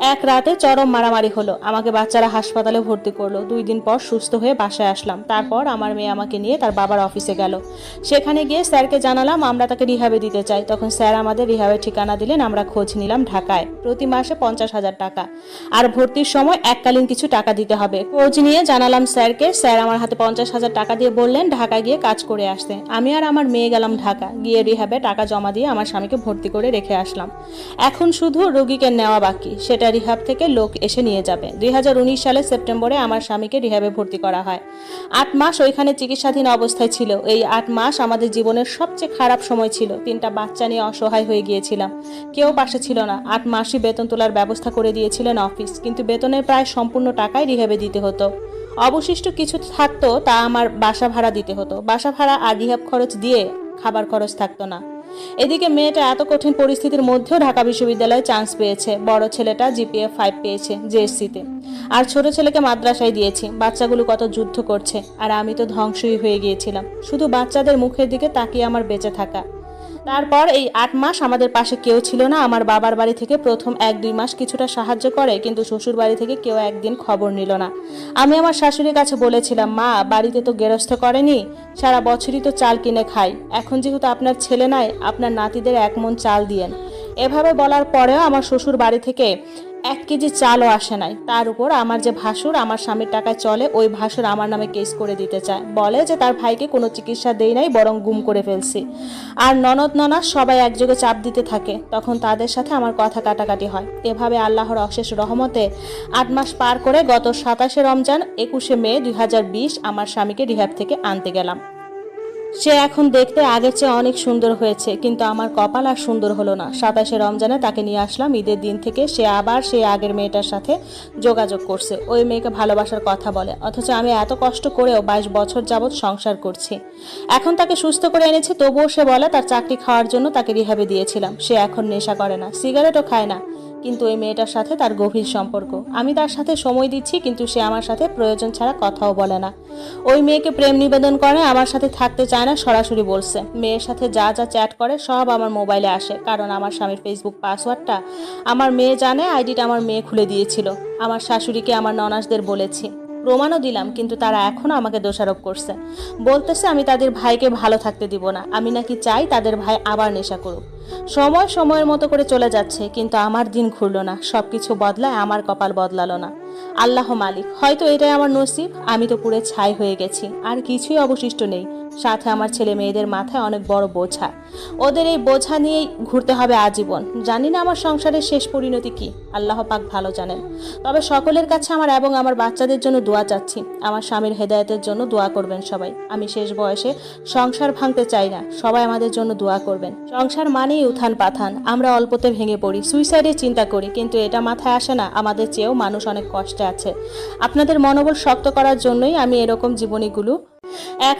এক রাতে চরম মারামারি হলো। আমাকে বাচ্চারা হাসপাতালে ভর্তি করল। দুই দিন পর সুস্থ হয়ে বাসায় আসলাম। তারপর আমার মেয়ে আমাকে নিয়ে তার বাবার অফিসে গেল। সেখানে গিয়ে স্যারকে জানালাম, আমরা তাকে রিহাবে দিতে চাই। তখন স্যার আমাদের রিহাবের ঠিকানা দিলেন, আমরা খোঁজ নিলাম ঢাকায়। প্রতি মাসে পঞ্চাশ হাজার টাকা। আর ভর্তির সময় এককালীন কিছু টাকা দিতে হবে। খোঁজ নিয়ে জানালাম স্যারকে। স্যার আমার হাতে পঞ্চাশ হাজার টাকা দিয়ে বললেন ঢাকা গিয়ে কাজ করে আসতে। আমি আর আমার মেয়ে গেলাম ঢাকা। গিয়ে রিহাবে টাকা জমা দিয়ে আমার স্বামীকে ভর্তি করে রেখে আসলাম। এখন শুধু রোগীকে নেওয়া বাকি। সেটা রিহাব থেকে লোক এসে নিয়ে যাবে। দুই সালে সেপ্টেম্বরে আমার স্বামীকে রিহাবে ভর্তি করা হয়। আট মাস ওইখানে চিকিৎসাধীন অবস্থায় ছিল। এই আট মাস আমাদের জীবনের সবচেয়ে খারাপ সময় ছিল। তিনটা বাচ্চা নিয়ে অসহায় হয়ে গিয়েছিলাম। কেউ পাশে ছিল না। আট মাসই বেতন তোলার ব্যবস্থা করে দিয়েছিলেন অফিস। কিন্তু বেতনের প্রায় সম্পূর্ণ টাকাই রিহাবে দিতে হতো। অবশিষ্ট কিছু থাকতো তা আমার বাসা ভাড়া দিতে হতো। বাসা ভাড়া আর রিহাব খরচ দিয়ে খাবার খরচ থাকতো না। এদিকে মেয়েটা এত কঠিন পরিস্থিতির মধ্যেও ঢাকা বিশ্ববিদ্যালয়ে চান্স পেয়েছে। বড় ছেলেটা জিপিএ ফাইভ পেয়েছে জেএসসিতে আর ছোট ছেলেকে মাদ্রাসায় দিয়েছি। বাচ্চাগুলো কত যুদ্ধ করছে। আর আমি তো ধ্বংসই হয়ে গিয়েছিলাম। শুধু বাচ্চাদের মুখের দিকে তাকিয়ে আমার বেঁচে থাকা। তারপর এই আট মাস আমাদের পাশে কেউ ছিল না। আমার বাবার বাড়ি থেকে প্রথম এক দুই মাস কিছুটা সাহায্য করে, কিন্তু শ্বশুর বাড়ি থেকে কেউ একদিন খবর নিল না। আমি আমার শাশুড়ির কাছে বলেছিলাম, মা, বাড়িতে তো গেরস্থ করেনি, সারা বছরই তো চাল কিনে খাই। এখন যেহেতু আপনার ছেলে নাই, আপনার নাতিদের এক মন চাল দিয়েন। এভাবে বলার পরেও আমার শ্বশুর বাড়ি থেকে এক কেজি চালও আসে নাই। তার উপর আমার যে ভাসুর, আমার স্বামীর টাকায় চলে, ওই ভাসুর আমার নামে কেস করে দিতে চায়। বলে যে তার ভাইকে কোনো চিকিৎসা দেই নাই, বরং গুম করে ফেলছি। আর ননদ ননা সবাই একযোগে চাপ দিতে থাকে। তখন তাদের সাথে আমার কথা কাটাকাটি হয়। এভাবে আল্লাহর অশেষ রহমতে আট মাস পার করে গত সাতাশে রমজান, একুশে মে দুই হাজার বিশ আমার স্বামীকে রিহ্যাব থেকে আনতে গেলাম। সে এখন দেখতে আগের চেয়ে অনেক সুন্দর হয়েছে, কিন্তু আমার কপাল আর সুন্দর হলো না। সাতাশে রমজানে তাকে নিয়ে আসলাম, ঈদের দিন থেকে সে আবার সেই আগের মেয়েটার সাথে যোগাযোগ করছে। ওই মেয়েকে ভালোবাসার কথা বলে, অথচ আমি এত কষ্ট করেও বাইশ বছর যাবৎ সংসার করছি। এখন তাকে সুস্থ করে এনেছে, তবুও সে বলে তার চাকরি খাওয়ার জন্য তাকে রিহাবে দিয়েছিলাম। সে এখন নেশা করে না, সিগারেটও খায় না। কিন্তু ওই মেয়েটার সাথে তার গভীর সম্পর্ক। আমি তার সাথে সময় দিচ্ছি, কিন্তু সে আমার সাথে প্রয়োজন ছাড়া কথাও বলে না। ওই মেয়েকে প্রেম নিবেদন করে, আমার সাথে থাকতে চায় না, সরাসরি বলছে। মেয়ের সাথে যা যা চ্যাট করে, সব আমার মোবাইলে আসে, কারণ আমার স্বামীর ফেসবুক পাসওয়ার্ডটা আমার মেয়ে জানে, আইডিটা আমার মেয়ে খুলে দিয়েছিল। আমার শাশুড়িকে আমার ননাসদের বলেছি। প্রমাণও দিলাম, কিন্তু তারা এখনও আমাকে দোষারোপ করছে। বলতেছে, আমি তাদের ভাইকে ভালো থাকতে দিব না। আমি নাকি চাই তাদের ভাই আবার নেশা করুক। সময় সময়ের মতো করে চলে যাচ্ছে, কিন্তু আমার দিন ঘুরলো না। সব কিছু বদলায়, আমার কপাল বদলালো না। আল্লাহ মালিক, হয়তো এটাই আমার নসিব? আমি তো পুরো ছাই হয়ে গেছি। আর কিছুই অবশিষ্ট নেই। সাথে আমার ছেলে মেয়েদের মাথায় অনেক বড় বোঝা। ওদের এই বোঝা নিয়েই ঘুরতে হবে আজীবন। জানি না আমার সংসারের শেষ পরিণতি কি। আল্লাহ পাক ভালো জানেন। তবে সকলের কাছে আমার এবং আমার বাচ্চাদের জন্য দোয়া চাচ্ছি। আমার স্বামীর হেদায়তের জন্য দোয়া করবেন সবাই। আমি শেষ বয়সে সংসার ভাঙতে চাই না। সবাই আমাদের জন্য দোয়া করবেন। সংসার মানেই উত্থান পাথান। আমরা অল্পতে ভেঙে পড়ি। সুইসাইডে চিন্তা করি, কিন্তু এটা মাথায় আসে না। আমাদের চেয়েও মানুষ অনেক কষ্টে আছে। আপনাদের মনোবল শক্ত করার জন্যই আমি এরকম জীবনীগুলো এক